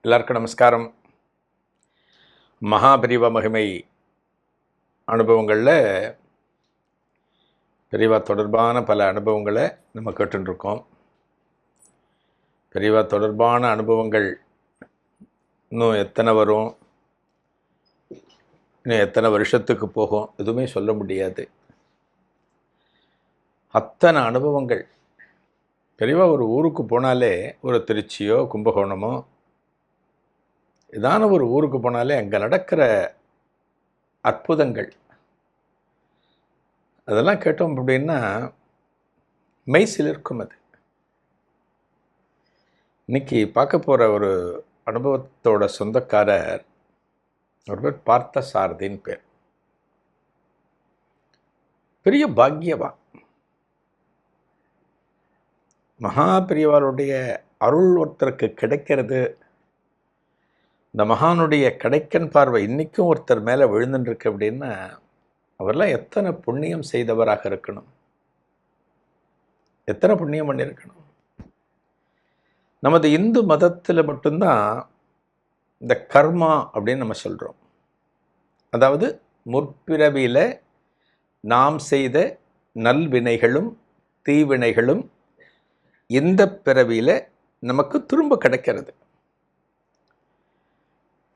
எல்லாருக்கும் நமஸ்காரம். மகாபரிவ மகிமை அனுபவங்களில் பெரியவா தொடர்பான பல அனுபவங்களை நம்ம கேட்டுருக்கோம் பெரியவா தொடர்பான அனுபவங்கள் இன்னும் எத்தனை வரும்? இன்னும் எத்தனை வருஷத்துக்கு போகும்? எதுவுமே சொல்ல முடியாது. அத்தனை அனுபவங்கள். பெரியவா ஒரு ஊருக்கு போனாலே ஒரு திருச்சியோ கும்பகோணமோ ஏதான ஒரு ஊருக்கு போனாலே அங்கே நடக்கிற அற்புதங்கள். அதெல்லாம் கேட்டோம் அப்படின்னா மெய் இருக்கும் அது. இன்னைக்கு பார்க்க போகிற ஒரு அனுபவத்தோட சொந்தக்காரர் ஒரு பேர் பார்த்த சாரதின்னு பேர். பெரிய பாக்கியவா மகா பெரியவாளுடைய அருள் ஒருத்தருக்கு கிடைக்கிறது இந்த மகானுடைய கடைக்கன் பார்வை இன்றைக்கும் ஒருத்தர் மேலே விழுந்துருக்கு அப்படின்னா அவரெல்லாம் எத்தனை புண்ணியம் செய்தவராக இருக்கணும்? எத்தனை புண்ணியம் பண்ணியிருக்கணும்? நமது இந்து மதத்தில் மட்டும்தான் இந்த கர்மா அப்படின்னு நம்ம சொல்கிறோம் அதாவது முற்பிறவியில் நாம் செய்த நல்வினைகளும் தீவினைகளும் இந்த பிறவியில் நமக்கு திரும்ப கிடைக்கிறது.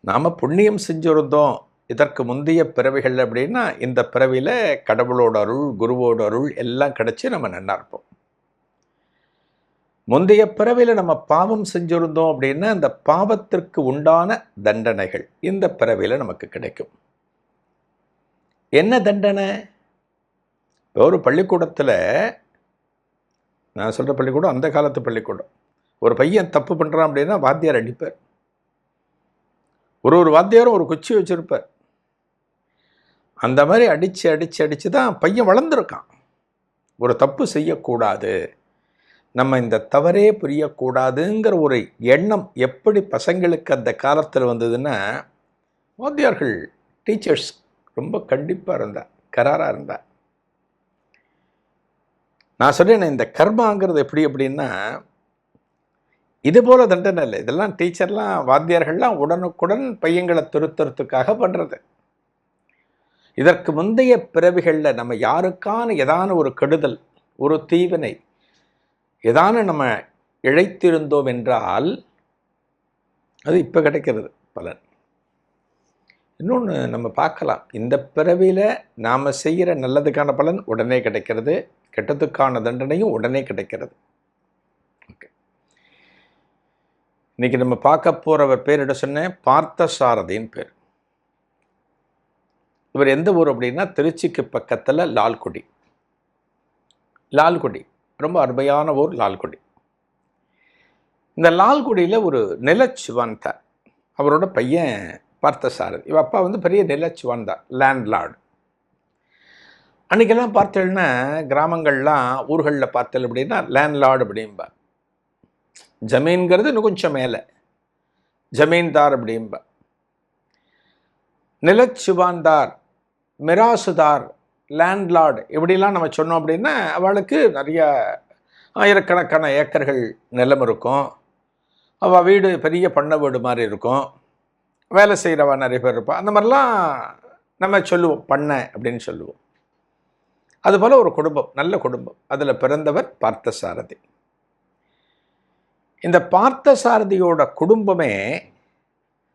நாம் புண்ணியம் செஞ்சிருந்தோம். இதற்கு முந்தைய பிறவிகள் அப்படின்னா இந்த பிறவியில் கடவுளோட அருள் குருவோட அருள் எல்லாம் கிடைச்சி நம்ம நல்லா இருப்போம் முந்தைய பிறவியில் நம்ம பாவம் செஞ்சிருந்தோம் அப்படின்னா அந்த பாவத்திற்கு உண்டான தண்டனைகள் இந்த பிறவியில் நமக்கு கிடைக்கும். என்ன தண்டனை? ஒரு பள்ளிக்கூடத்தில் நான் சொல்கிற பள்ளிக்கூடம் அந்த காலத்து பள்ளிக்கூடம். ஒரு பையன் தப்பு பண்ணுறான் அப்படின்னா வாத்தியார் அடிப்பார். ஒரு ஒரு வாத்தியாரும் ஒரு குச்சி வச்சுருப்பார். அந்த மாதிரி அடித்து அடித்து அடித்து தான் பையன் வளர்ந்துருக்கான். ஒரு தப்பு செய்யக்கூடாது. நம்ம இந்த தவறே புரியக்கூடாதுங்கிற ஒரு எண்ணம் எப்படி பசங்களுக்கு அந்த காலத்தில் வந்ததுன்னா வாத்தியார்கள் டீச்சர்ஸ் ரொம்ப கண்டிப்பாக இருந்தா கராராக இருந்தா நான் சொல்றேன் இந்த கர்மாங்கிறது எப்படி அப்படின்னா இது போல தண்டனை இல்லை. இதெல்லாம் டீச்சர்லாம் வாத்தியார்கள்லாம் உடனுக்குடன் பையங்களை திருத்தறதுக்காக பண்ணுறது இதற்கு முந்தைய பிறவிகளில் நம்ம யாருக்கான ஏதான ஒரு கெடுதல் ஒரு தீவினை ஏதான நம்ம இழைத்திருந்தோம் என்றால் அது இப்போ கிடைக்கிறது பலன். இன்னொன்று நம்ம பார்க்கலாம். இந்த பிறவியில் நாம் செய்கிற நல்லதுக்கான பலன் உடனே கிடைக்கிறது கெட்டதுக்கான தண்டனையும் உடனே கிடைக்கிறது. இன்னைக்கு நம்ம பார்க்க போகிறவர் பேர் என்ன சொன்னேன்? பார்த்த சாரதின்னு பேர். இவர் எந்த ஊர் அப்படின்னா? திருச்சிக்கு பக்கத்தில் லால்குடி. லால்குடி. ரொம்ப அருமையான ஊர் லால்குடி. இந்த லால்குடியில் ஒரு நிலச்சுவான்தார் அவரோட பையன் பார்த்தசாரதி. இவ அப்பா வந்து பெரிய நிலச்சுவான் தான் லேண்ட்லார்டு அன்றைக்கெல்லாம் பார்த்தேன்னா கிராமங்கள்லாம் ஊர்களில் பார்த்தல் அப்படின்னா லேண்ட்லார்டு அப்படிம்பா ஜமீன்கிறது இன்னும் கொஞ்சம் மேலே. ஜமீன்தார் அப்படிம்ப. நிலச்சுவான்தார் மிராசுதார் லேண்ட்லார்டு இப்படிலாம் நம்ம சொன்னோம் அப்படின்னா அவளுக்கு நிறைய ஆயிரக்கணக்கான ஏக்கர்கள் நிலம் இருக்கும். அவள் வீடு பெரிய பண்ணை வீடு மாதிரி இருக்கும். வேலை செய்கிறவா நிறைய பேர் இருப்பாள் அந்த மாதிரிலாம் நம்ம சொல்லுவோம். பண்ணை அப்படின்னு சொல்லுவோம். அதுபோல் ஒரு குடும்பம் நல்ல குடும்பம். அதில் பிறந்தவர் பார்த்தசாரதி. இந்த பார்த்தசாரதியோட குடும்பமே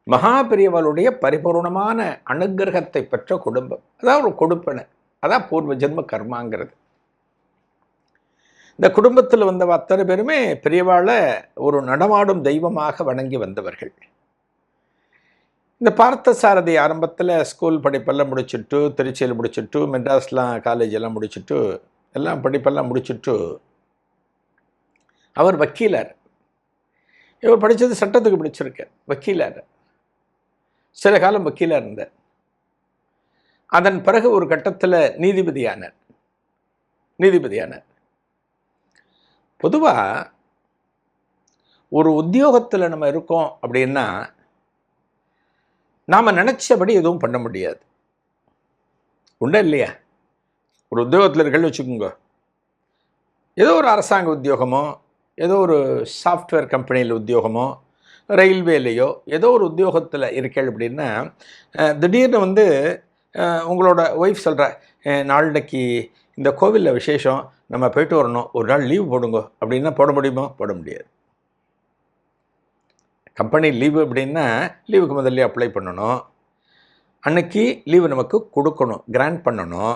மகாபிரியவளுடைய பரிபூர்ணமான அனுகிரகத்தை பெற்ற குடும்பம். அதான் ஒரு கொடுப்பனை. அதான் பூர்வ ஜென்ம கர்மாங்கிறது. இந்த குடும்பத்தில் வந்த அத்தனை பேருமே பெரியவாளை ஒரு நடமாடும் தெய்வமாக வணங்கி வந்தவர்கள். இந்த பார்த்தசாரதி ஆரம்பத்தில் ஸ்கூல் படிப்பெல்லாம் முடிச்சுட்டு திருச்சியில் முடிச்சுட்டு மெட்ராஸ்லாம் காலேஜ் எல்லாம் முடிச்சுட்டு எல்லாம் படிப்பெல்லாம் முடிச்சுட்டு அவர் வக்கீலார். இவர் படித்தது சட்டத்துக்கு படிச்சிருக்கேன் வக்கீலாக. சில காலம் வக்கீலாக இருந்தார். அதன் பிறகு ஒரு கட்டத்தில் நீதிபதியானார். நீதிபதியானார். பொதுவாக ஒரு உத்தியோகத்தில் நம்ம இருக்கோம் அப்படின்னா நாம் நினச்சபடி எதுவும் பண்ண முடியாது. உண்டா இல்லையா? ஒரு உத்தியோகத்தில் இருக்கன்னு வச்சுக்கோங்க. ஏதோ ஒரு அரசாங்க உத்தியோகமோ ஏதோ ஒரு சாஃப்ட்வேர் கம்பெனியில் உத்தியோகமோ ரயில்வேலையோ ஏதோ ஒரு உத்தியோகத்தில் இருக்கேள் அப்படின்னா திடீர்னு வந்து உங்களோட ஒய்ஃப் சொல்கிற நாளைக்கு இந்த கோவிலில் விசேஷம் நம்ம போயிட்டு வரணும் ஒரு நாள் லீவ் போடுங்க அப்படின்னா போட முடியுமா? போட முடியாது. கம்பெனி லீவு அப்படின்னா லீவுக்கு முதல்ல அப்ளை பண்ணணும். அன்னைக்கு லீவு நமக்கு கொடுக்கணும் கிராண்ட் பண்ணணும்.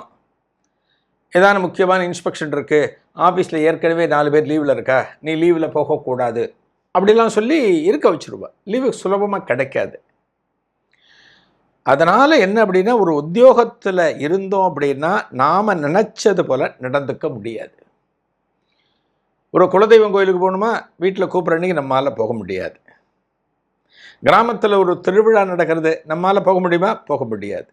ஏதான முக்கியமான இன்ஸ்பெக்ஷன் இருக்குது ஆஃபீஸில் ஏற்கனவே நாலு பேர் லீவில் இருக்கா? நீ லீவில் போகக்கூடாது. அப்படிலாம் சொல்லி இருக்க வச்சுருவேன் லீவு சுலபமாக கிடைக்காது. அதனால் என்ன அப்படின்னா ஒரு உத்தியோகத்தில் இருந்தோம் அப்படின்னா நாம் நினச்சது போல் நடந்துக்க முடியாது. ஒரு குலதெய்வம் கோயிலுக்கு போகணுமா? வீட்டில் கூப்பிட்ற அன்னைக்கு நம்மால் போக முடியாது. கிராமத்தில் ஒரு திருவிழா நடக்கிறது நம்மால் போக முடியுமா? போக முடியாது.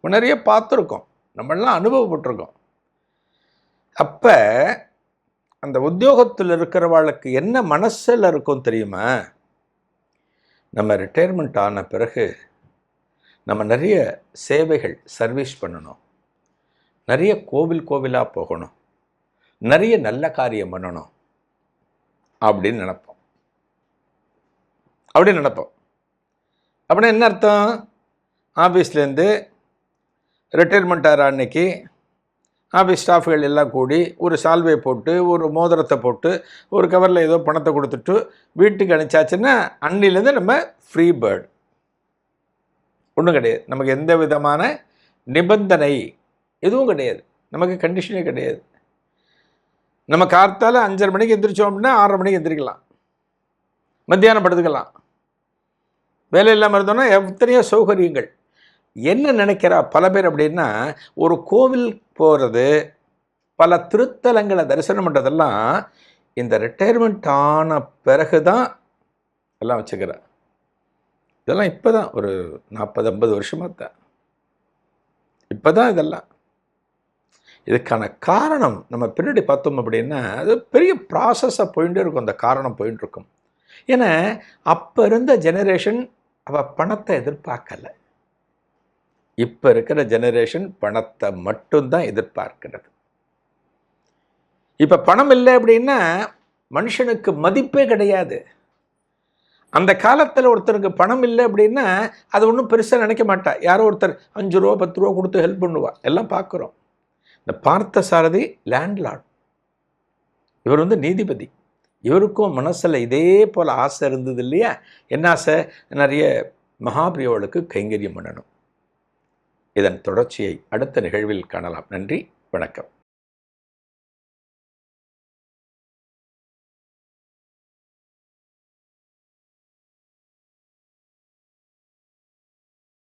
நிறைய பார்த்துருக்கோம். நம்மளாம் அனுபவப்பட்டிருக்கோம். அப்போ அந்த உத்தியோகத்தில் இருக்கிறவாளுக்கு என்ன மனசில் இருக்கும் தெரியுமா? நம்ம ரிட்டையர்மெண்ட் ஆன பிறகு நம்ம நிறைய சேவைகள் சர்வீஸ் பண்ணணும். நிறைய கோவில் கோவிலாக போகணும். நிறைய நல்ல காரியம் பண்ணணும். அப்படின்னு நினப்போம். அப்படி நினப்போம். அப்படின்னா என்ன அர்த்தம்? ஆஃபீஸ்லேருந்து ரிட்டையர்மெண்ட் ஆகிற அன்னைக்கு ஆஃபீஸ் ஸ்டாஃப்கள் எல்லாம் கூடி ஒரு சால்வை போட்டு ஒரு மோதிரத்தை போட்டு ஒரு கவரில் ஏதோ பணத்தை கொடுத்துட்டு வீட்டுக்கு அனுப்பிச்சாச்சுன்னா அன்னிலேருந்து நம்ம ஃப்ரீ பேர்டு ஒன்றும் கிடையாது. நமக்கு எந்த விதமான நிபந்தனை எதுவும் கிடையாது. நமக்கு கண்டிஷனே கிடையாது. நம்ம கார்த்தால் அஞ்சரை மணிக்கு எந்திரிச்சோம் அப்படின்னா ஆறரை மணிக்கு எந்திரிக்கலாம். மத்தியானம் படுத்துக்கலாம். வேலை இல்லாமல் இருந்தோம்னா எத்தனையோ சௌகரியங்கள். என்ன நினைக்கிறா? பல பேர் அப்படின்னா ஒரு கோவில் போகிறது பல திருத்தலங்களை தரிசனம் பண்ணுறதெல்லாம் இந்த ரிட்டையர்மெண்ட் ஆன பிறகு தான் எல்லாம் வச்சுக்கிறேன் இதெல்லாம் இப்போ தான் ஒரு நாற்பது ஐம்பது வருஷமாக தான். இப்போ தான் இதெல்லாம். இதுக்கான காரணம் நம்ம பின்னாடி பார்த்தோம் அப்படின்னா அது பெரிய ப்ராசஸாக போயிட்டு இருக்கும். அந்த காரணம் போயிட்டு இருக்கும். ஏன்னா அப்போ இருந்த ஜெனரேஷன் அவள் பணத்தை எதிர்பார்க்கல. இப்போ இருக்கிற ஜெனரேஷன் பணத்தை மட்டும்தான் எதிர்பார்க்கிறது. இப்போ பணம் இல்லை அப்படின்னா மனுஷனுக்கு மதிப்பே கிடையாது. அந்த காலத்தில் ஒருத்தருக்கு பணம் இல்லை அப்படின்னா அது ஒன்றும் பெருசாக நினைக்க மாட்டா. யாரோ ஒருத்தர் அஞ்சு ரூபா பத்து ரூபா கொடுத்து ஹெல்ப் பண்ணுவா. எல்லாம் பார்க்குறோம். இந்த பார்த்த சாரதி லேண்ட்லார்ட் இவர் வந்து நீதிபதி. இவருக்கும் மனசில் இதே போல் ஆசை இருந்தது இல்லையா? என்ன ஆசை? நிறைய மகாபிரியோளுக்கு கைங்கரியம் பண்ணணும். இதன் தொடர்ச்சியை அடுத்த நிகழ்வில் காணலாம். நன்றி வணக்கம்.